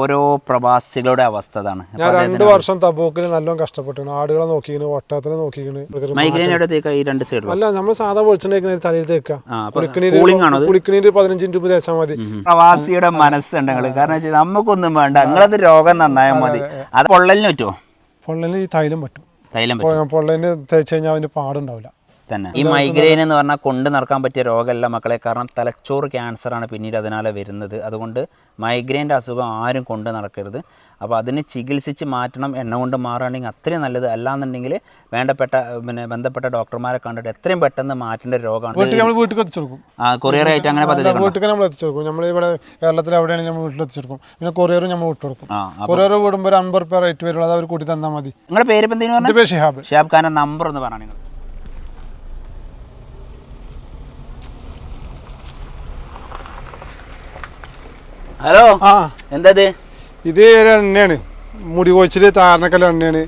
ഓരോ പ്രവാസികളുടെ അവസ്ഥ ഇതാണ് ഞാൻ രണ്ട് വർഷം തബൂക്കിൽ നല്ലോണം കഷ്ടപ്പെട്ടു ആടുകളെ നോക്കിയിരുന്നു ഒട്ടകത്തിനെ നോക്കിയിരുന്നു മൈഗ്രെയിൻ എവിടെ തേക്കാ? ഈ രണ്ട് സൈഡിലും അല്ല നമ്മൾ സാധാ വെളിച്ചെണ്ണ തലയിൽ അത്? കുളിക്കണീര് പതിനഞ്ച് രൂപ തേച്ചാൽ മതി. പ്രവാസിയുടെ മനസ്സുണ്ട് നിങ്ങൾ. കാരണം വെച്ചാൽ നമുക്കൊന്നും വേണ്ട. നിങ്ങളത് രോഗം നന്നായാൽ മതി. അത് പൊള്ളലിന് പറ്റുമോ പൊള്ളലിന് ഈ തൈലം പറ്റും. തൈലം പൊള്ളലിന് തേച്ച് കഴിഞ്ഞാൽ അവന് പാടുണ്ടാവില്ല. തന്നെ. ഈ മൈഗ്രെയിൻ എന്ന് പറഞ്ഞാൽ കൊണ്ട് നടക്കാൻ പറ്റിയ രോഗമല്ല മക്കളെ. കാരണം തലച്ചോറ് ക്യാൻസറാണ് പിന്നീട് അതിനാലെ വരുന്നത്. അതുകൊണ്ട് മൈഗ്രെയിന്റെ അസുഖം ആരും കൊണ്ട് നടക്കരുത്. അപ്പോൾ അതിന് ചികിത്സിച്ച് മാറ്റണം. എണ്ണ കൊണ്ട് മാറുകയാണെങ്കിൽ അത്രയും നല്ലത്. അല്ലാന്നുണ്ടെങ്കിൽ വേണ്ടപ്പെട്ട പിന്നെ ബന്ധപ്പെട്ട ഡോക്ടർമാരെ കണ്ടിട്ട് എത്രയും പെട്ടെന്ന് മാറ്റേണ്ട ഒരു രോഗമാണ്. വീട്ടിൽ നമ്മൾ വീട്ടിൽ എത്തിച്ചു കൊടുക്കും. ആ കൊറിയർ ആയിട്ട് അങ്ങനെ പദ്ധതി? വീട്ടിൽ നമ്മൾ എത്തിച്ചു കൊടുക്കും. നമ്മൾ ഇവിടെ കേരളത്തിൽ എവിടെയാണെങ്കിൽ നമ്മൾ വീട്ടിൽ എത്തിച്ചു കൊടുക്കും. പിന്നെ കൊറിയറും നമ്മൾ വിട്ടു കൊടുക്കും. ആ കൊറിയർ വിടുമ്പോൾ ഒരു അൻപത് റുപ്യ റേറ്റ് വരുള്ളൂ. അത് അവർ കൂട്ടി തന്നാൽ മതി. നിങ്ങളുടെ പേര് ഷിഹാബ്. ഷിഹാബ് ഷിയാബ് ഖാന്റെ നമ്പർ എന്ന് പറയണം ഹലോ? ആ. എന്താ ഇത് ഇത് ഒരു എണ്ണയാണ്. മുടി കൊച്ചിൽ താരനക്കല്ല എണ്ണയാണ്.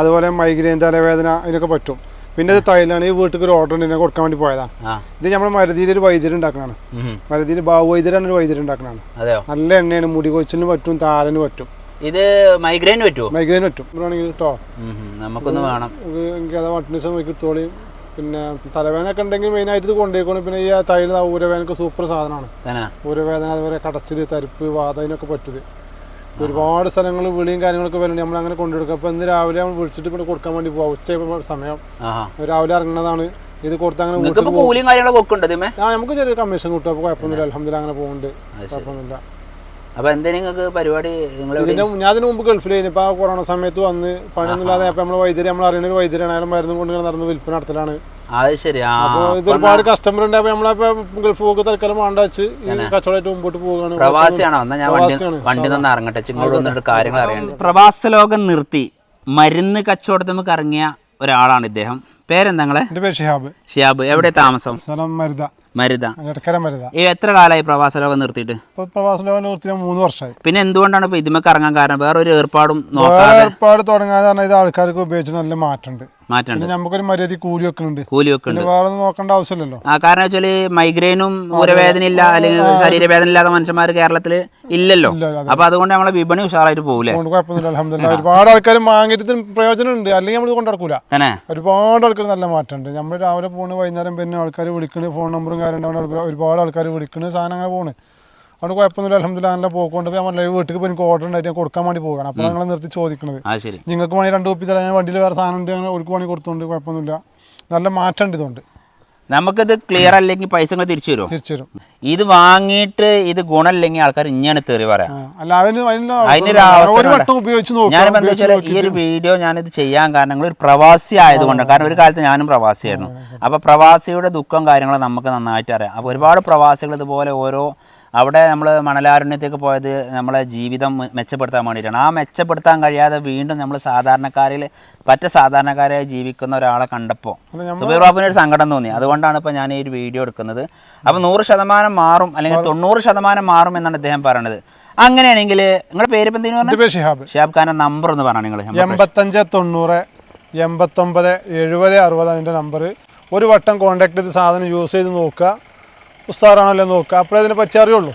അതുപോലെ മൈഗ്രെയിൻ തലവേദന ഇതിനൊക്കെ പറ്റും. പിന്നെ ഇത് തൈലാണ് ഈ വീട്ടിൽ ഒരു ഓർഡർ ഉണ്ട്. ഇതിനെ കൊടുക്കാൻ വേണ്ടി പോയതാണ് ഇത് നമ്മുടെ മരുതിയിൽ ഒരു വൈദ്യുതി ഉണ്ടാക്കണാണ്. മരുതിയിൽ ബാബു വൈദ്യരാണ് ഒരു വൈദ്യുതി ഉണ്ടാക്കണാണ് നല്ല എണ്ണയാണ്. മുടി കൊച്ചിന് പറ്റും താരന് പറ്റും. ഇത് മൈഗ്രെയിൻ പറ്റുമോ മൈഗ്രെയിൻ പറ്റും. കേട്ടോ. നമുക്കൊന്ന് വേണം. എനിക്ക് അത് വട്ടിനിസം നോക്കി പിന്നെ തലവേദനയൊക്കെ ഉണ്ടെങ്കിൽ മെയിൻ ആയിട്ട് ഇത് കൊണ്ടുപോയിക്കോളും. പിന്നെ ഈ തൈല ഊരവേദനക്ക് സൂപ്പർ സാധനമാണ്. ഊരവേദന അതുപോലെ കടച്ചിൽ തരിപ്പ് വാതനൊക്കെ പറ്റുത് ഒരുപാട് സ്ഥലങ്ങൾ വിളിയും കാര്യങ്ങളൊക്കെ വരുന്നുണ്ട്. നമ്മൾ അങ്ങനെ കൊണ്ടുകൊടുക്കുക അപ്പോൾ ഇന്ന് രാവിലെ നമ്മൾ വിളിച്ചിട്ട് ഇവിടെ കൊടുക്കാൻ വേണ്ടി പോവാം. ഉച്ച സമയം. രാവിലെ ഇറങ്ങുന്നതാണ്. ഇത് കൊടുത്ത് അങ്ങനെ കൂലിയും കാര്യങ്ങളൊക്കെ ആ നമുക്ക് ചെറിയ കമ്മീഷൻ കിട്ടും. അപ്പോൾ കുഴപ്പമൊന്നുമില്ല. അലഹമില്ല അങ്ങനെ പോകുന്നുണ്ട് കുഴപ്പമൊന്നുമില്ല. അപ്പൊ എന്തെങ്കിലും നിങ്ങൾക്ക് പരിപാടി നിങ്ങൾ ഇതിന്റെ ഞാൻ അതിന് മുമ്പ് ഗൾഫിലായിരുന്നു ഇപ്പോൾ ആ കൊറോണ സമയത്ത് വന്ന് പണിയൊന്നുമില്ലാതെ അപ്പോൾ നമ്മൾ വൈദ്യുതി നമ്മൾ അറിയുന്ന ഒരു വൈദ്യുതിയാണ് അയാൾ മരുന്ന് കൊണ്ട് നടന്ന് വിൽപ്പന നടത്തലാണ്. അത് ശരി. അപ്പോൾ ഇത് ഒരുപാട് കസ്റ്റമർ ഉണ്ട്. അപ്പോൾ നമ്മളപ്പോൾ ഗൾഫ് പോക്ക് തൽക്കാലം വേണ്ട വെച്ച് ഈ കച്ചവടമായിട്ട് മുമ്പോട്ട് പോവുകയാണ്. പ്രവാസിയാണോ? എന്നാ ഞാൻ വണ്ടി വണ്ടി നിന്ന് ഇറങ്ങട്ടെ. ഇങ്ങോട്ട് വന്നിട്ട് കാര്യങ്ങൾ അറിയാനുണ്ട് പ്രവാസ ലോകം നിർത്തി. മരുന്ന് കച്ചവടത്തിൽ നമുക്ക് ഇറങ്ങിയ ഒരാളാണ് ഇദ്ദേഹം. പേരെന്താ നിങ്ങളെ? ഷിഹാബ്. ഷിയാബ് എവിടെ താമസം? സ്ഥലം മരുത. മരുത? ഈ എത്ര കാലമായി പ്രവാസ ലോകം നിർത്തിയിട്ട്? പ്രവാസ ലോകം നിർത്തി മൂന്ന് വർഷമായി പിന്നെ എന്തുകൊണ്ടാണ് ഇപ്പൊ ഇതിമൊക്കെ ഇറങ്ങാൻ കാരണം? വേറെ ഒരു ഏർപ്പാടും നോക്കാതെ? ഏർപ്പാട് തുടങ്ങാതെ പറഞ്ഞാൽ ഇത് ആൾക്കാർക്ക് ഉപയോഗിച്ച് നല്ല മാറ്റമുണ്ട്. മാറ്റമുണ്ട്. നമുക്കൊരു മര്യാദ കൂലി വെക്കുന്നുണ്ട് കൂലി ഒക്കെ ഉണ്ട് പിന്നെ വേറെ ഒന്നും നോക്കേണ്ട ആവശ്യമില്ലല്ലോ. ആ കാരണം വെച്ചാൽ മൈഗ്രെയിനും ഊരവേദന ഇല്ല അല്ലെങ്കിൽ ശരീരവേദന ഇല്ലാത്ത മനുഷ്യന്മാർ കേരളത്തിൽ ഇല്ലല്ലോ. അപ്പൊ അതുകൊണ്ട് നമ്മളെ വിപണി ഉഷാറായിട്ട് പോകൂലേ അതുകൊണ്ട് കുഴപ്പമൊന്നുമില്ല അലഹമില്ല ഒരുപാട് ആൾക്കാർ വാങ്ങിയിട്ട് പ്രയോജനമുണ്ട്. അല്ലെങ്കിൽ നമ്മൾ കൊണ്ടുനടക്കൂല ഒരുപാട് ആൾക്കാർ നല്ല മാറ്റമുണ്ട്. നമ്മൾ രാവിലെ പോണ് വൈകുന്നേരം പിന്നെ ആൾക്കാർ വിളിക്കുന്നത് ഫോൺ നമ്പറും കാര്യം ഒരുപാട് ആൾക്കാർ വിളിക്കണ സാധനം അങ്ങനെ പോണ്. അതുകൊണ്ട് കുഴപ്പമൊന്നുമില്ല അലഹമില്ല നല്ല പോക്കൊണ്ട്. ഞാൻ നമ്മൾ വീട്ടിൽ പോയി എനിക്ക് ഓർഡർ ഉണ്ടായിട്ട് ഞാൻ കൊടുക്കാൻ വേണ്ടി പോകണം അപ്പോൾ ഞങ്ങൾ നിർത്തി ശരി. നിങ്ങൾക്ക് വേണമെങ്കിൽ രണ്ട് കുപ്പി തരാം. ഞാൻ വണ്ടിയിൽ വേറെ സാധനം ഉണ്ട് അങ്ങനെ ഒരു വേണമെങ്കിൽ കൊടുത്തോണ്ട് കുഴപ്പമൊന്നുമില്ല. നല്ല മാറ്റം ഉണ്ട് ഇതുകൊണ്ട്. നമുക്കിത് ക്ലിയർ അല്ലെങ്കിൽ പൈസ തിരിച്ചു തരും തിരിച്ചു തരും. ഇത് വാങ്ങിയിട്ട് ഇത് ഗുണമില്ലെങ്കിൽ ആൾക്കാർ ഇങ്ങനെ തെറി പറയാം. ഞാനിപ്പോ എന്താ വെച്ചാൽ ഈ ഒരു വീഡിയോ ഞാനിത് ചെയ്യാൻ കാരണം ഒരു പ്രവാസി ആയതുകൊണ്ട് കാരണം ഒരു കാലത്ത് ഞാനും പ്രവാസിയായിരുന്നു. അപ്പൊ പ്രവാസിയുടെ ദുഃഖം കാര്യങ്ങളും നമുക്ക് നന്നായിട്ട് അറിയാം. അപ്പൊ ഒരുപാട് പ്രവാസികൾ ഇതുപോലെ ഓരോ അവിടെ നമ്മൾ മണലാരണ്യത്തേക്ക് പോയത് നമ്മളെ ജീവിതം മെച്ചപ്പെടുത്താൻ വേണ്ടിയിട്ടാണ്. ആ മെച്ചപ്പെടുത്താൻ കഴിയാതെ വീണ്ടും നമ്മൾ സാധാരണക്കാരിൽ പറ്റ സാധാരണക്കാരായി ജീവിക്കുന്ന ഒരാളെ കണ്ടപ്പോൾ സുബീർ ബാബുവിന് ഒരു സങ്കടം തോന്നി. അതുകൊണ്ടാണ് ഇപ്പോൾ ഞാൻ ഈ ഒരു വീഡിയോ എടുക്കുന്നത്. അപ്പോൾ നൂറ് ശതമാനം മാറും അല്ലെങ്കിൽ തൊണ്ണൂറ് ശതമാനം മാറും എന്നാണ് അദ്ദേഹം പറയണത്. അങ്ങനെയാണെങ്കിൽ നിങ്ങളുടെ പേര് ഇപ്പം എന്തെങ്കിലും ഷിഹാബ്. ഷിയാബ് ഖാന്റെ നമ്പർ എന്ന് പറഞ്ഞു നിങ്ങൾ എൺപത്തഞ്ച് തൊണ്ണൂറ് എൺപത്തൊമ്പത് എഴുപത് അറുപതാണ് എന്റെ നമ്പർ ഒരു വട്ടം കോൺടാക്ട് ചെയ്ത് സാധനം യൂസ് ചെയ്ത് നോക്കുക. ഉസ്താറാണല്ലോ നോക്കുക. അപ്പോഴേ അതിനെ പറ്റി അറിയുള്ളൂ.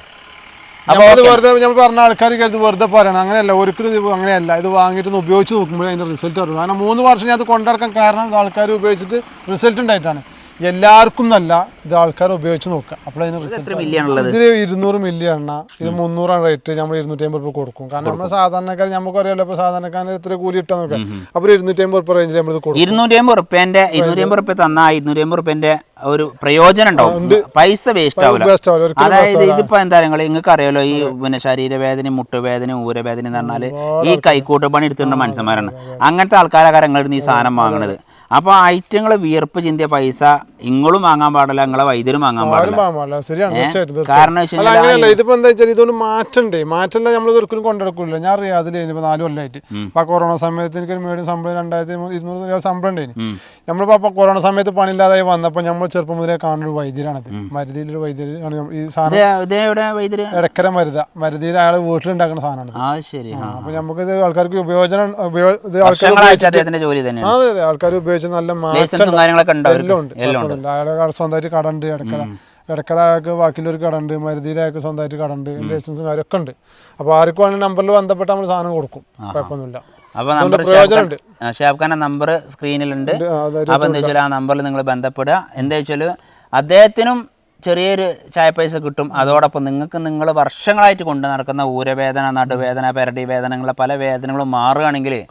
അപ്പോൾ അത് വെറുതെ നമ്മൾ പറഞ്ഞ ആൾക്കാർ കരുത് വെറുതെ പറയണം. അങ്ങനെയല്ല ഒരിക്കലും ഇത് അങ്ങനെയല്ല. ഇത് വാങ്ങിയിട്ട് ഉപയോഗിച്ച് നോക്കുമ്പോഴേ അതിന്റെ റിസൾട്ട് അറിയുള്ളൂ. കാരണം മൂന്ന് വർഷം ഞാൻ അത് കൊണ്ടിറക്കാൻ കാരണം ആൾക്കാർ ഉപയോഗിച്ചിട്ട് റിസൾട്ട് ഉണ്ടായിട്ടാണ്. എല്ലാവർക്കും നല്ല ഇത് ആൾക്കാർ ഉപയോഗിച്ച് നോക്കുക. അപ്പോൾ അതിന് റിസൾട്ട് ഇതിൽ ഇരുന്നൂറ് മില്ലി എണ്ണ. ഇത് മുന്നൂറാണ് റേറ്റ് നമ്മൾ ഇരുന്നൂറ്റി അമ്പത് രൂപ കൊടുക്കും. കാരണം നമ്മൾ സാധാരണക്കാർ നമുക്ക് അറിയാലോ ഇപ്പോൾ സാധാരണക്കാരൻ ഇത്ര കൂലി ഇട്ടാൽ നോക്കാം അപ്പോൾ ഇരുന്നൂറ്റി അമ്പത് രൂപ റേഞ്ചിൽ നമ്മൾ കൊടുക്കും. ഇരുന്നൂറ്റി അമ്പത് റുപ്യന്റെ ഇരുന്നൂറ്റി അമ്പത് റുപ്യ തന്ന ഇരുന്നൂറ്റി അമ്പത് റുപ്യന്റെ ഒരു പ്രയോജനം ഉണ്ടാവും. പൈസ വേസ്റ്റ് ആവില്ല അതായത് ഇതിപ്പോ എന്താ നിങ്ങൾ നിങ്ങൾക്ക് അറിയാലോ ഈ പിന്നെ ശരീരവേദന മുട്ടുവേദന ഊരവേദന എന്ന് പറഞ്ഞാൽ ഈ കൈക്കൂട്ട് പണി എടുത്തിട്ടുള്ള മനുഷ്യന്മാരാണ്. അങ്ങനത്തെ ആൾക്കാരെ നിന്ന് ഈ സാധനം വാങ്ങണത്. അപ്പൊ ഐറ്റങ്ങൾ വിയർപ്പ് ചിന്തിയ പൈസ ഇങ്ങളും വാങ്ങാൻ പാടില്ല നിങ്ങളെ വൈദ്യരും വാങ്ങാൻ പാടില്ല. ശരിയാണ്. കാരണം അങ്ങനെയല്ല ഇതിപ്പോ എന്താ വെച്ചാൽ ഇതൊന്നും മാറ്റണ്ടേ? മാറ്റല്ല നമ്മൾ ഒരിക്കലും കൊണ്ടെടുക്കില്ല ഞാൻ അതിൽ ഇപ്പൊ നാല് കൊല്ലമായിട്ട് അപ്പൊ കൊറോണ സമയത്ത് എനിക്ക് ഒരു മേടിയ ശമ്പളം രണ്ടായിരത്തി ഇരുന്നൂറ് രൂപ ശമ്പളം ഉണ്ടായിരുന്നു നമ്മളിപ്പോ അപ്പൊ കൊറോണ സമയത്ത് പണിയില്ലാതായി വന്നപ്പോൾ നമ്മൾ ചെറുപ്പം മുതലേ കാണുന്ന ഒരു വൈദ്യരാണത്. മരുതിയിലൊരു വൈദ്യരാണ് ഈ സാധനം. ഇടക്കര മരുത. മരുതിയിൽ അയാൾ വീട്ടിലുണ്ടാക്കുന്ന സാധനമാണ് അപ്പൊ നമുക്ക് ഇത് ആൾക്കാർക്ക് ഉപയോജനം ഉപയോ ഇത് ആൾക്കാർ വർഷങ്ങളായിട്ട് അദ്ദേഹത്തിന്റെ ജോലി തന്നെയാണ് അതെ അതെ ആൾക്കാർ ഉപയോഗിച്ച് നല്ല മാറ്റം കാര്യങ്ങളൊക്കെ എല്ലാം ഉണ്ട്. കട- സ്വന്തമായിട്ട് കടണ്ട് ഉണ്ട് ഇടക്കല ഇടക്കരാൾക്ക് ബാക്കിയുള്ളൊരു കട ഉണ്ട് മരുതിയിലാൾക്ക് സ്വന്തമായിട്ട് കട ഉണ്ട് ലൈസൻസും കാര്യമൊക്കെ ഉണ്ട്. അപ്പോൾ ആർക്കും വേണമെങ്കിൽ നമ്പറിൽ ബന്ധപ്പെട്ട് നമ്മൾ സാധനം കൊടുക്കും. കുഴപ്പമൊന്നുമില്ല. അപ്പോൾ നമ്പർ പ്രയോജനമുണ്ട്. ഷാബ് നമ്പർ സ്ക്രീനിലുണ്ട്. അപ്പോൾ എന്താ വെച്ചാൽ ആ നമ്പറിൽ നിങ്ങൾ ബന്ധപ്പെടുക. എന്താ വെച്ചാൽ അദ്ദേഹത്തിനും ചെറിയൊരു ചായ പൈസ കിട്ടും. അതോടൊപ്പം നിങ്ങൾക്ക് നിങ്ങൾ വർഷങ്ങളായിട്ട് കൊണ്ട് നടക്കുന്ന ഊരവേദന നടുവേദന പെരടി വേദനകളെ അങ്ങനെയുള്ള പല വേദനകളും മാറുകയാണെങ്കിൽ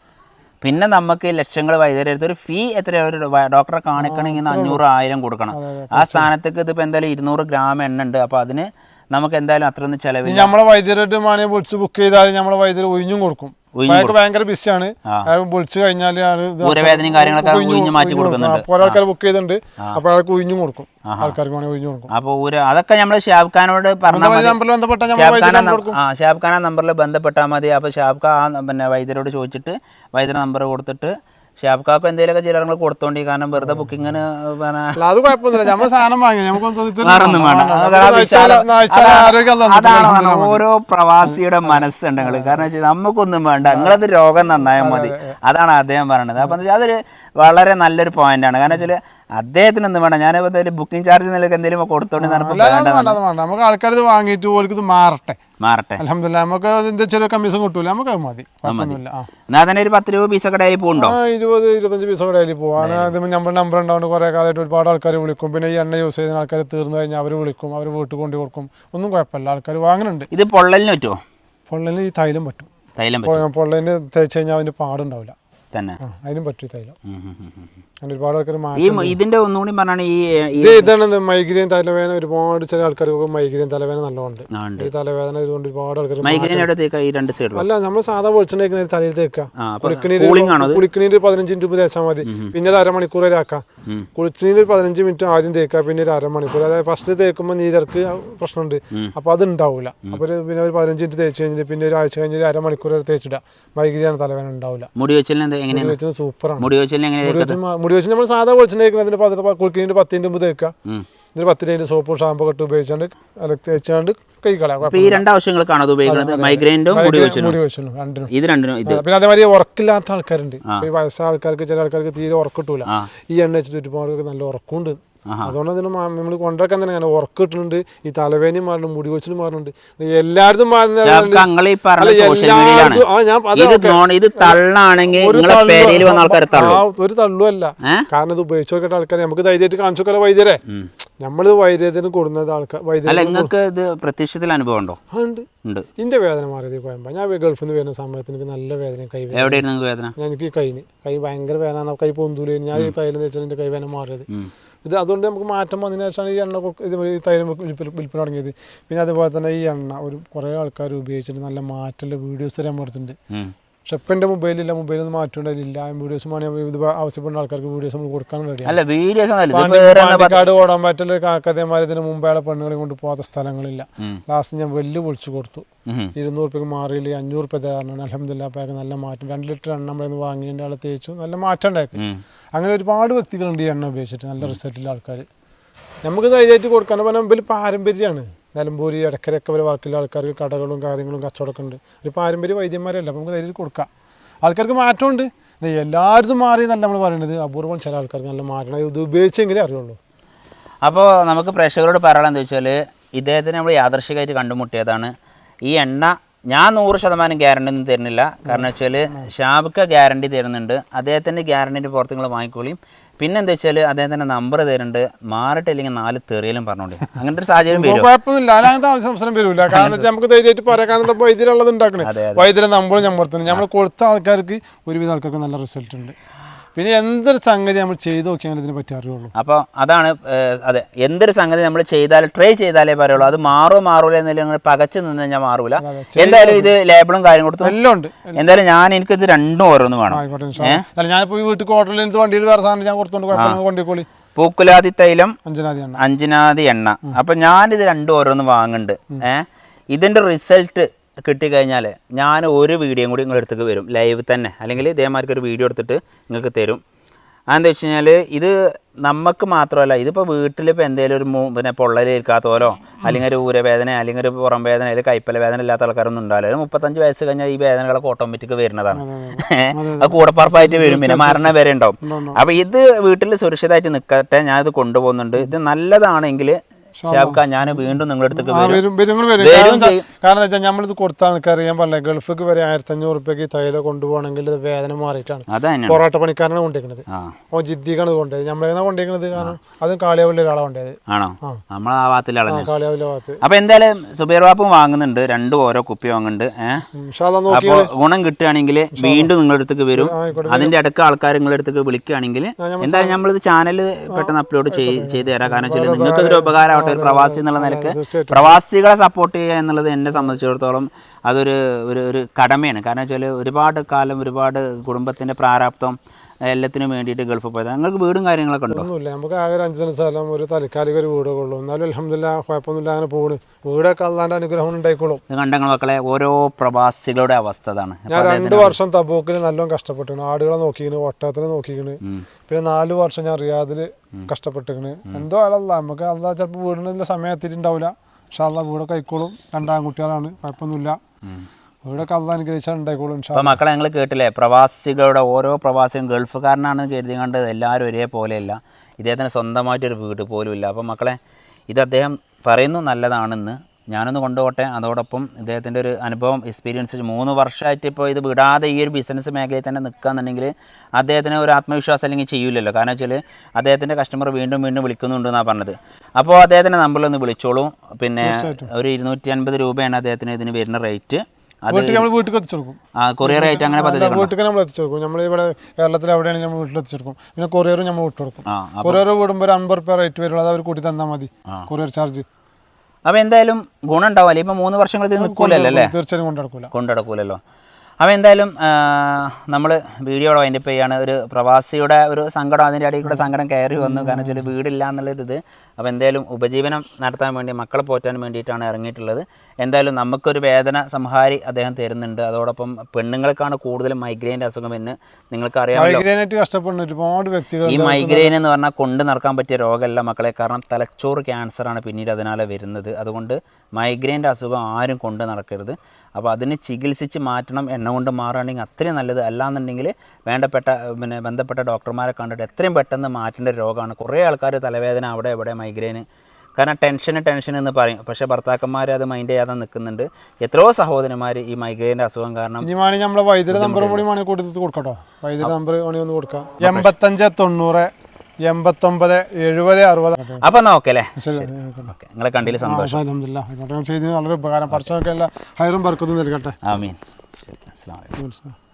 പിന്നെ നമുക്ക് ലക്ഷങ്ങൾ വൈദ്യുതി ഒരു ഫീ എത്ര ഒരു ഡോക്ടറെ കാണിക്കണമെങ്കിൽ അഞ്ഞൂറ് ആയിരം കൊടുക്കണം. ആ സ്ഥാനത്തേക്ക് ഇതിപ്പോൾ എന്തായാലും ഇരുന്നൂറ് ഗ്രാം എണ്ണ ഉണ്ട്. അപ്പോൾ അതിന് നമുക്ക് എന്തായാലും അത്രയൊന്നും ചിലവില്ല. നമ്മളെ വൈദ്യരായിട്ട് മാണിയെ വിളിച്ച് ബുക്ക് ചെയ്താൽ നമ്മളെ വൈദ്യർ ഒഴിഞ്ഞും കൊടുക്കും. അയാൾക്ക് ഭയങ്കര ബിസിയാണ്. അയാൾ വിളിച്ച് കഴിഞ്ഞാൽ കാര്യങ്ങളൊക്കെ മാറ്റി കൊടുക്കുന്നുണ്ട് കുറെ ആൾക്കാർ ബുക്ക് ചെയ്തിട്ടുണ്ട്. അപ്പൊ അയാൾക്ക് ഉഴിഞ്ഞു കൊടുക്കും. ആൾക്കാർക്ക് വേണമെങ്കിൽ കൊടുക്കും. അതൊക്കെ നമ്മൾ ഷാബ് ഖാനോട് പറഞ്ഞാൽ ഷാബ് ഖാൻ നമ്പറിൽ ബന്ധപ്പെട്ടാൽ മതി. അപ്പൊ ഷാബ് ഖാൻ പിന്നെ വൈദ്യരോട് ചോദിച്ചിട്ട് വൈദ്യരുടെ നമ്പർ കൊടുത്തിട്ട് ഷാബ് ഖാക്ക് എന്തെങ്കിലുമൊക്കെ ചിലങ്ങൾ കൊടുത്തോണ്ടി കാരണം വെറുതെ ബുക്കിങ്ങിന് അത് കുഴപ്പമൊന്നുമില്ല. നമ്മൾ സാധനം വാങ്ങി അതാണ്. ഓരോ പ്രവാസിയുടെ മനസ്സുണ്ട് നിങ്ങൾ കാരണം വെച്ചാൽ നമുക്കൊന്നും വേണ്ട. നിങ്ങളത് രോഗം നന്നായാൽ മതി. അതാണ് അദ്ദേഹം പറയണത് അപ്പം അതൊരു വളരെ നല്ലൊരു പോയിന്റാണ് കാരണം വെച്ചാൽ അദ്ദേഹത്തിനൊന്നും വേണം ഞാൻ എന്തായാലും ബുക്കിംഗ് ചാർജ് നിലയ്ക്ക് എന്തെങ്കിലും കൊടുത്തോണ്ട് നമുക്ക് ആൾക്കാർ ഇത് വാങ്ങിയിട്ട് ഓർക്ക് ഇത് മാറട്ടെ. മാറട്ടെ. അലഹമില്ല നമുക്ക് അതിന്റെ ചെറിയ കമ്മീഷൻ കിട്ടൂല. നമുക്ക് മതി. എന്നാ തന്നെ ഒരു പത്ത് രൂപ പീസൊക്കെ കടയിൽ പോകുന്നുണ്ടോ ആ, ഇരുപത് ഇരുപത്തഞ്ച് പീസ കടയിൽ പോവാണ് നമ്മൾ നമ്മുടെ നമ്പർ ഉണ്ടാവുകൊണ്ട് കുറെ കാലമായിട്ട് ഒരുപാട് ആൾക്കാർ വിളിക്കും. പിന്നെ ഈ എണ്ണ യൂസ് ചെയ്യുന്ന ആൾക്കാർ തീർന്നു കഴിഞ്ഞാൽ അവർ വിളിക്കും. അവർ വീട്ടിൽ കൊണ്ടു കൊടുക്കും. ഒന്നും കുഴപ്പമില്ല. ആൾക്കാർ വാങ്ങുന്നുണ്ട് ഇത് പൊള്ളലിന് പറ്റുമോ പൊള്ളലിന് ഈ തൈലം പറ്റും. തൈലം പൊള്ളലിന് തേച്ച് കഴിഞ്ഞാൽ അവന് പാടുണ്ടാവില്ല. തന്നെ. അതിനും പറ്റും തൈലം. അങ്ങനെ ഒരുപാട് ആൾക്കാർ ഈ ഇതിന്റെ ഒന്നുകൂടി പറഞ്ഞാണ് ഈ ഈ- ഇത് ഇതാണ് മൈഗ്രെയിൻ തലവേദന ഒരുപാട് ചില ആൾക്കാർക്ക് മൈഗ്രെയിൻ തലവേദന നല്ലോണം. ഈ തലവേദന ഇതുകൊണ്ട് ഒരുപാട് ആൾക്കാർ മൈഗ്രെയിൻ എവിടെ തേക്കാ? ഈ രണ്ട് സൈഡിലും അല്ല നമ്മൾ സാധാ വെളിച്ചെണ്ണ തലയിൽ തേക്കാം. കുളിക്കണീര് രൂപ കുളിക്കണീര് പതിനഞ്ച് മുമ്പ് തേച്ചാൽ മതി. പിന്നെ അത് അരമണിക്കൂർ ഉം. ഒരു പതിനഞ്ച് മിനിറ്റ് ആദ്യം തേക്കുക പിന്നെ ഒരു അരമണിക്കൂർ. അതായത് ഫസ്റ്റ് തേക്കുമ്പോൾ നീരർക്ക് പ്രശ്നമുണ്ട്. അപ്പോൾ അത് ഉണ്ടാവില്ല അപ്പോൾ പിന്നെ ഒരു പതിനഞ്ച് മിനിറ്റ് തേച്ച് കഴിഞ്ഞിട്ട് പിന്നെ ഒരു ആഴ്ച കഴിഞ്ഞ് ഒരു അരമണിക്കൂർ വരെ തേച്ചിടുക വൈകിട്ടാണ് തലവേദന ഉണ്ടാവില്ല മുടി വെച്ചിന് സൂപ്പറാണ്. മുടി വെച്ചലിന് എങ്ങനെ മുടി വെച്ച് മുടി വെച്ച് നമ്മൾ സാധാ വെളിച്ചെണ്ണ തേക്കുന്നതിന് കുളിക്കണീര് പത്തിന്റെ മുമ്പ് തേക്കുക. എന്നിട്ട് പത്ത് കഴിഞ്ഞ് സോപ്പും ഷാമ്പു ഒക്കെ ഇട്ട് ഉപയോഗിച്ചാണ്ട് അല്ല തേച്ചാണ്ട് ഈ രണ്ട് ആവശ്യങ്ങൾക്കാണോ അത് ഉപയോഗിക്കുന്നത് മുടി വെച്ചു രണ്ടിനും. ഇത് രണ്ടിനും ഇത് പിന്നെ അതേമാതിരി ഉറക്കില്ലാത്ത ആൾക്കാരുണ്ട്. ഈ വയസ്സായ ആൾക്കാർക്ക് ചില ആൾക്കാർക്ക് തീരെ ഉറക്കിട്ടൂല. ഈ എണ്ണ വെച്ചിട്ട് ഒരുപാട് നല്ല ഉറക്കമുണ്ട് അതുകൊണ്ട് അതിന് നമ്മൾ കൊണ്ടുവരാൻ തന്നെ അങ്ങനെ ഉറക്കം കിട്ടുന്നുണ്ട്. ഈ തലവേനയും മാറുന്നുണ്ട് മുടി കൊച്ചിനും മാറുന്നുണ്ട്. എല്ലായിടത്തും ഒരു തള്ളുമല്ല കാരണം ഇത് ഉപയോഗിച്ച് നോക്കേണ്ട ആൾക്കാരെ നമുക്ക് ധൈര്യമായിട്ട് കാണിച്ചു വൈദ്യരെ. നമ്മൾ വൈദ്യത്തിന് കൊടുക്കുന്നത് ആൾക്കാർ അല്ല നിങ്ങൾക്ക് ഇത് പ്രത്യക്ഷത്തിൽ അനുഭവം ഉണ്ടോ. ഉണ്ട്. ഉണ്ട് ഇതിന്റെ വേദന മാറിയത് കുഴപ്പം ഞാൻ ഗൾഫിൽ നിന്ന് വരുന്ന സമയത്ത് എനിക്ക് നല്ല വേദന കൈ വേദന. എവിടെയായിരുന്നു വേദന? ഞാൻ എനിക്ക് കൈന് കൈ ഭയങ്കര വേദന കൈ പൊന്തൂല. ഞാൻ ഈ തൈലം വെച്ചാൽ എന്റെ കൈ വേദന മാറിയത്. ഇത് അതുകൊണ്ട് നമുക്ക് മാറ്റം വന്നതിന് ശേഷമാണ് ഈ എണ്ണ ഇത് ഈ തൈലം വിൽപ്പന തുടങ്ങിയത്. പിന്നെ അതുപോലെ തന്നെ ഈ എണ്ണ ഒരു കുറേ ആൾക്കാർ ഉപയോഗിച്ചിട്ട് നല്ല മാറ്റമുള്ള വീഡിയോസ് വരെ നമ്മൾ എടുത്തിട്ടുണ്ട്. പക്ഷെ ഇപ്പം എന്റെ മൊബൈലില്ല മൊബൈലിൽ നിന്ന് മാറ്റേണ്ടതില്ല വീഡിയോസ് ഇത് ആവശ്യപ്പെടുന്ന ആൾക്കാർക്ക് വീഡിയോസ് നമ്മൾ കൊടുക്കാൻ അല്ല വീഡിയോസ് പാണ്ടിക്കാട് ഓടാൻ പറ്റില്ല കാക്കതേമാർ ഇതിന് മുമ്പേടെ പെണ്ണുകളെ കൊണ്ട് പോകാത്ത സ്ഥലങ്ങളില്ല. ലാസ്റ്റ് ഞാൻ വെല്ല് പൊളിച്ചു കൊടുത്തു. ഇരുന്നൂറ് റുപ്യക്ക് മാറിയില്ല അഞ്ഞൂറ് റുപ്യ തരാനാണ് അലഹമില്ല പാക്ക് നല്ല മാറ്റം. രണ്ട് ലിറ്റർ എണ്ണ നമ്മളെ വാങ്ങി എന്റെ ആളെ തേച്ചു. നല്ല മാറ്റം ഉണ്ടാക്കി. അങ്ങനെ ഒരുപാട് വ്യക്തികളുണ്ട് ഈ എണ്ണ ഉപയോഗിച്ചിട്ട്. നല്ല റിസൾട്ടിലെ ആൾക്കാർ നമുക്ക് ധൈര്യമായിട്ട് കൊടുക്കാൻ പറഞ്ഞാൽ മുമ്പിൽ പാരമ്പര്യമാണ്. നിലമ്പൂരി ഇടക്കരയൊക്കെ വരെ ബാക്കിയുള്ള ആൾക്കാർക്ക് കടകളും കാര്യങ്ങളും കച്ചവടമൊക്കെ ഉണ്ട്. ഒരു പാരമ്പര്യ വൈദ്യന്മാരല്ല അപ്പോൾ നമുക്ക് ധൈര്യം കൊടുക്കാം. ആൾക്കാർക്ക് മാറ്റമുണ്ട്. എല്ലായിടത്തും മാറി എന്നല്ല നമ്മൾ പറയുന്നത് അപൂർവം ചില ആൾക്കാർക്ക് നല്ല മാറ്റണം ഇത് ഉപയോഗിച്ചെങ്കിലേ അറിയുള്ളൂ. അപ്പോൾ നമുക്ക് പ്രേക്ഷകരോട് പറയാനുള്ളത് വെച്ചാൽ ഇദ്ദേഹത്തിന് നമ്മൾ യാദർശികമായിട്ട് കണ്ടുമുട്ടിയതാണ്. ഈ എണ്ണ ഞാൻ നൂറ് ശതമാനം ഗ്യാരണ്ടി ഒന്നും തരുന്നില്ല. കാരണം വെച്ചാൽ ഷാബിക്ക ഗ്യാരണ്ടി തരുന്നുണ്ട്. അദ്ദേഹത്തിന്റെ ഗ്യാരണ്ടിന്റെ പുറത്ത് നിങ്ങൾ വാങ്ങിക്കോളിയും. പിന്നെ വെച്ചാൽ തന്നെ നമ്പർ തരുന്നുണ്ട്. മാറിട്ടില്ലെങ്കിൽ നാല് തെറിയലും പറഞ്ഞോണ്ട് അങ്ങനത്തെ ഒരു സാഹചര്യം വരും. കുഴപ്പമൊന്നുമില്ല. അല്ലാതെ സംസാരം വരില്ല കാരണം വെച്ചാൽ നമുക്ക് ധൈര്യമായിട്ട് പറയാം. കാരണം എന്താ വൈദ്യുതിയുള്ളത് ഉണ്ടാക്കണേ? വൈദ്യുതി നമ്പർ ഞമ്മർത്തുന്നത് നമ്മൾ കൊടുത്ത ആൾക്കാർക്ക് ഒരുവിധ ആൾക്കാർക്ക് നല്ല റിസൾട്ട് ഉണ്ട്. പിന്നെ എന്തൊരു സംഗതി നമ്മൾ ചെയ്ത് നോക്കിയാൽ ഇതിനെ പറ്റി അറിയുള്ളൂ. അപ്പോൾ അതാണ് അതെ എന്തൊരു സംഗതി നമ്മൾ ചെയ്താൽ ട്രൈ ചെയ്താലേ പറയുള്ളൂ. അത് മാറോ മാറൂല എന്നല്ല നിങ്ങൾ പകച്ച് നിന്ന് കഴിഞ്ഞാൽ മാറൂല. എന്തായാലും ഇത് ലേബിളും കാര്യം കൊടുത്തു എല്ലാം ഉണ്ട് എന്തായാലും ഞാൻ എനിക്ക് ഇത് രണ്ടും ഓരോന്ന് വേണം. ഞാനിപ്പോൾ വീട്ടിൽ ഹോട്ടലിൽ നിന്ന് വണ്ടിയിൽ വേറെ സാധനം ഞാൻ കൊടുത്തോണ്ട് കൊണ്ടിക്കോളി പൂക്കുലാതി തൈലം അഞ്ചനാദി എണ്ണ. അഞ്ചിനാതി എണ്ണ. അപ്പം ഞാനിത് രണ്ടും ഓരോന്ന് വാങ്ങുന്നുണ്ട് ഏഹ് ഇതിന്റെ റിസൾട്ട് കിട്ടിക്കഴിഞ്ഞാൽ ഞാൻ ഒരു വീഡിയോയും കൂടി നിങ്ങളുടെ അടുത്തേക്ക് വരും. ലൈവ് തന്നെ. അല്ലെങ്കിൽ ഇതേമാർക്ക് ഒരു വീഡിയോ എടുത്തിട്ട് നിങ്ങൾക്ക് തരും. അതെന്താ വെച്ച് കഴിഞ്ഞാൽ ഇത് നമുക്ക് മാത്രമല്ല ഇതിപ്പോൾ വീട്ടിലിപ്പോൾ എന്തെങ്കിലും ഒരു മൂ പിന്നെ പൊള്ളലേൽക്കാത്തോലോ അല്ലെങ്കിൽ ഒരു ഊരവേദന അല്ലെങ്കിൽ ഒരു പുറം വേദന അല്ലെങ്കിൽ കൈപ്പല വേദന ഇല്ലാത്ത ആൾക്കാരൊന്നും ഉണ്ടാവില്ല. ഒരു മുപ്പത്തഞ്ച് വയസ്സ് കഴിഞ്ഞാൽ ഈ വേദനകളൊക്കെ ഓട്ടോമാറ്റിക് വരുന്നതാണ്. അത് കൂടപ്പറപ്പായിട്ട് വരും. പിന്നെ മരണം വരെ ഉണ്ടാവും. അപ്പോൾ ഇത് വീട്ടിൽ സുരക്ഷിതമായിട്ട് നിൽക്കട്ടെ ഞാനിത് കൊണ്ടുപോകുന്നുണ്ട്. ഇത് നല്ലതാണെങ്കിൽ ഷാബ്ക്ക ഞാൻ വീണ്ടും നിങ്ങളുടെ അടുത്തേക്ക് വരും. വരും കാരണം വെച്ചാൽ നമ്മളിത് കൊടുത്താൽ ആൾക്കാർ ഞാൻ പറഞ്ഞ ഗൾഫിക്ക് വരെ ആയിരത്തി അഞ്ഞൂറ് റുപ്യക്ക് തൈല കൊണ്ടുപോകണമെങ്കിൽ ഇത് വേദന മാറിയിട്ടാണ്. പൊറോട്ട പണിക്കാരനാണ് കൊണ്ടിരിക്കുന്നത് ആ. ഓ ജിദ്ദിക്കാണ് കൊണ്ടുപോയത് നമ്മളെന്നാ കൊണ്ടിരിക്കുന്നത് കാരണം അതും കാളിയാവിലെ ഒരാളാണ് കൊണ്ടുപോയത് ആണോ? നമ്മളെ ആ അളഞ്ഞു കാളിയാവിലെ ഭാഗത്ത്. അപ്പൊ എന്തായാലും സുബൈർ ബാപ്പും വാങ്ങുന്നുണ്ട്. രണ്ടും ഓരോ കുപ്പി വാങ്ങുന്നുണ്ട്. നോക്കി ഗുണം കിട്ടുകയാണെങ്കിൽ വീണ്ടും നിങ്ങളുടെ അടുത്തേക്ക് വരും. അതിന്റെ അടുക്ക ആൾക്കാർ നിങ്ങളുടെ അടുത്തേക്ക് വിളിക്കുകയാണെങ്കിൽ എന്തായാലും നമ്മളിത് ചാനൽ പെട്ടെന്ന് അപ്ലോഡ് ചെയ്ത് തരാം. കാരണം വെച്ചാൽ നിങ്ങൾക്ക് ഇതൊരു ഉപകാരമാവട്ടെ ഒരു പ്രവാസി എന്നുള്ള നിലയ്ക്ക് പ്രവാസികളെ സപ്പോർട്ട് ചെയ്യുക എന്നുള്ളത് എന്നെ സംബന്ധിച്ചിടത്തോളം അതൊരു ഒരു ഒരു കടമയാണ്. കാരണം വെച്ചാൽ ഒരുപാട് കാലം ഒരുപാട് കുടുംബത്തിന്റെ പ്രാരാബ്ദം എല്ലാത്തിനും വേണ്ടിയിട്ട് ഗൾഫ് പോയത്. നിങ്ങൾക്ക് വീടും കാര്യങ്ങളൊക്കെ ഉണ്ടോ? ഒന്നുമില്ല. നമുക്ക് ആകെ ഒരു അഞ്ച് സ്ഥലം ഒരു തൽക്കാലിക ഒരു വീടൊക്കെ ഉള്ളൂ. എന്നാലും അലഹമില്ല കുഴപ്പമൊന്നുമില്ല അങ്ങനെ പോണ്. വീടൊക്കെ അള്ളാന്റെ അനുഗ്രഹം ഉണ്ടായിക്കോളും. കണ്ടങ്ങൾ മക്കളെ ഓരോ പ്രവാസികളുടെ അവസ്ഥ അതാണ്. ഞാൻ രണ്ട് വർഷം തബൂക്കിൽ നല്ലോണം കഷ്ടപ്പെട്ടിരുന്നു ആടുകളെ നോക്കിക്കണ് ഒട്ടകത്തിനെ നോക്കിക്കണ്. പിന്നെ നാല് വർഷം ഞാൻ റിയാദിൽ കഷ്ടപ്പെട്ടിരിക്കണ് എന്തോ അല്ല നമുക്ക് അല്ല ചിലപ്പോൾ വീടിനുള്ള സമയം എത്തിയിട്ടുണ്ടാവില്ല പക്ഷെ അല്ല വീടൊക്കെ ആയിക്കോളും. രണ്ടാം കുട്ടികളാണ് കുഴപ്പമൊന്നുമില്ല. അപ്പോൾ മക്കളെ ഞങ്ങൾ കേട്ടില്ലേ? പ്രവാസികളുടെ ഓരോ പ്രവാസിയും ഗൾഫുകാരനാണെന്ന് കരുതി കണ്ട് എല്ലാവരും ഒരേപോലെയല്ല. ഇദ്ദേഹത്തിന് സ്വന്തമായിട്ടൊരു വീട് പോലും ഇല്ല അപ്പോൾ മക്കളെ ഇത് അദ്ദേഹം പറയുന്നു നല്ലതാണെന്ന്. ഞാനൊന്ന് കൊണ്ടുപോട്ടെ അതോടൊപ്പം ഇദ്ദേഹത്തിന്റെ ഒരു അനുഭവം എക്സ്പീരിയൻസ് മൂന്ന് വർഷമായിട്ട് ഇപ്പോൾ ഇത് വിടാതെ ഈ ഒരു ബിസിനസ് മേഖലയിൽ തന്നെ നിൽക്കുകയെന്നുണ്ടെങ്കിൽ അദ്ദേഹത്തിന് ഒരു ആത്മവിശ്വാസം അല്ലെങ്കിൽ ചെയ്യില്ലല്ലോ കാരണം വെച്ചാൽ അദ്ദേഹത്തിന്റെ കസ്റ്റമർ വീണ്ടും വീണ്ടും വിളിക്കുന്നുണ്ട് എന്നാണ് പറഞ്ഞത്. അപ്പോൾ അദ്ദേഹത്തിന്റെ നമ്പറിലൊന്ന് വിളിച്ചോളൂ. പിന്നെ ഒരു ഇരുന്നൂറ്റി അൻപത് രൂപയാണ് അദ്ദേഹത്തിന് ഇതിന് വരുന്ന റേറ്റ് കൊറിയർ ആയിട്ട് അങ്ങനെ വീട്ടിൽ നമ്മൾ എത്തിച്ചു കൊടുക്കും. നമ്മൾ ഇവിടെ കേരളത്തിൽ എവിടെയാണെങ്കിൽ നമ്മൾ വീട്ടിൽ എത്തിച്ചു കൊടുക്കും. പിന്നെ കൊറിയർ നമ്മൾ വിട്ടു കൊടുക്കും. കൊറിയർ വിടുമ്പോൾ ഒരു റുപ്യ റേറ്റ് വരുള്ളൂ. അത് അവർ കൂട്ടി തന്നാൽ മതി. കൊറിയർ ചാർജ് അപ്പോൾ എന്തായാലും ഗുണം ഉണ്ടാവില്ല ഇപ്പം മൂന്ന് വർഷങ്ങളിൽ നിൽക്കൂലല്ലോ അല്ലേ? തീർച്ചയായും കൊണ്ടുനടക്കൂല കൊണ്ടുനടക്കൂലല്ലോ അപ്പോൾ എന്തായാലും നമ്മൾ വീഡിയോ വൈൻഡപ്പ് ചെയ്യാണ്. ഒരു പ്രവാസിയുടെ ഒരു സങ്കടം അതിന്റെ ഇടയിൽ കൂടെ സങ്കടം കയറി വന്നു. കാരണം വെച്ചാൽ വീടില്ല എന്നുള്ളൊരു ഇത് അപ്പോൾ എന്തായാലും ഉപജീവനം നടത്താൻ വേണ്ടി മക്കളെ പോറ്റാൻ വേണ്ടിയിട്ടാണ് ഇറങ്ങിയിട്ടുള്ളത്. എന്തായാലും നമുക്കൊരു വേദന സംഹാരി അദ്ദേഹം തരുന്നുണ്ട്. അതോടൊപ്പം പെണ്ണുങ്ങൾക്കാണ് കൂടുതലും മൈഗ്രെയിന്റെ അസുഖം എന്ന് നിങ്ങൾക്ക് അറിയാം കഷ്ടപ്പെടുന്ന ഒരുപാട് വ്യക്തികൾ ഈ മൈഗ്രെയിൻ എന്ന് പറഞ്ഞാൽ കൊണ്ട് നടക്കാൻ പറ്റിയ രോഗമല്ല മക്കളെ. കാരണം തലച്ചോറ് ക്യാൻസറാണ് പിന്നീട് അതിനാലെ വരുന്നത്. അതുകൊണ്ട് മൈഗ്രെയിന്റെ അസുഖം ആരും കൊണ്ട് നടക്കരുത്. അപ്പോൾ അതിന് ചികിത്സിച്ച് മാറ്റണം. എണ്ണ കൊണ്ട് മാറുകയാണെങ്കിൽ അത്രയും നല്ലത്. അല്ലാന്നുണ്ടെങ്കിൽ വേണ്ടപ്പെട്ട പിന്നെ ബന്ധപ്പെട്ട ഡോക്ടർമാരെ കണ്ടിട്ട് എത്രയും പെട്ടെന്ന് മാറ്റേണ്ട രോഗമാണ്. കുറേ ആൾക്കാർ തലവേദന അവിടെ ഇവിടെ മൈഗ്രെയിൻ കാരണം ടെൻഷന് ടെൻഷൻ എന്ന് പറയും. പക്ഷെ ഭർത്താക്കന്മാർ അത് മൈൻഡ് ചെയ്യാതെ നിൽക്കുന്നുണ്ട്. എത്രയോ സഹോദരന്മാർ ഈ മൈഗ്രെയിന്റെ അസുഖം കാരണം നമ്മളെ വൈദ്യുതി നമ്പർ കൂടി മണി കൊടുത്തിട്ട് കൊടുക്കട്ടോ വൈദ്യുതി നമ്പർ മണി ഒന്ന് കൊടുക്കാം. എൺപത്തഞ്ച് തൊണ്ണൂറ് എൺപത്തൊമ്പത് എഴുപത് അറുപത്. അപ്പോൾ നോക്കല്ലേ നിങ്ങളെ കണ്ടില്ല സന്തോഷം. അലഹമില്ല വളരെ ഉപകാരം. പഠിച്ചൊക്കെ എല്ലാ ഹൈറും ബർക്കത്തും നൽകട്ടെ. ആമീൻ. അസ്സാം മനസ്സിലായി